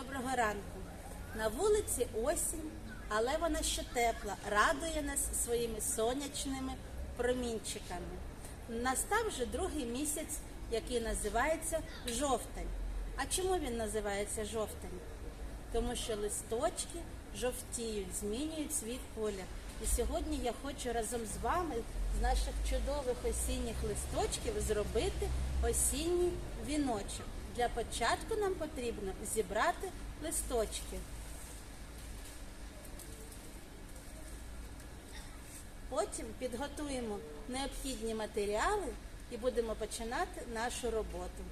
Доброго ранку. На вулиці осінь, але вона ще тепла, радує нас своїми сонячними промінчиками. Настав вже другий місяць, який називається жовтень. А чому він називається жовтень? Тому що листочки жовтіють, змінюють свій колір. І сьогодні я хочу разом з вами з наших чудових осінніх листочків зробити осінній віночок. Для початку нам потрібно зібрати листочки. Потім підготуємо необхідні матеріали і будемо починати нашу роботу.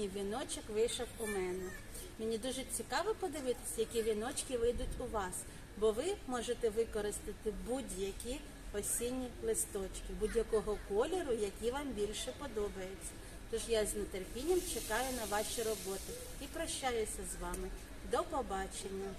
Такий віночок вийшов у мене. Мені дуже цікаво подивитися, які віночки вийдуть у вас, бо ви можете використати будь-які осінні листочки, будь-якого кольору, які вам більше подобаються. Тож я з нетерпінням чекаю на ваші роботи і прощаюся з вами. До побачення!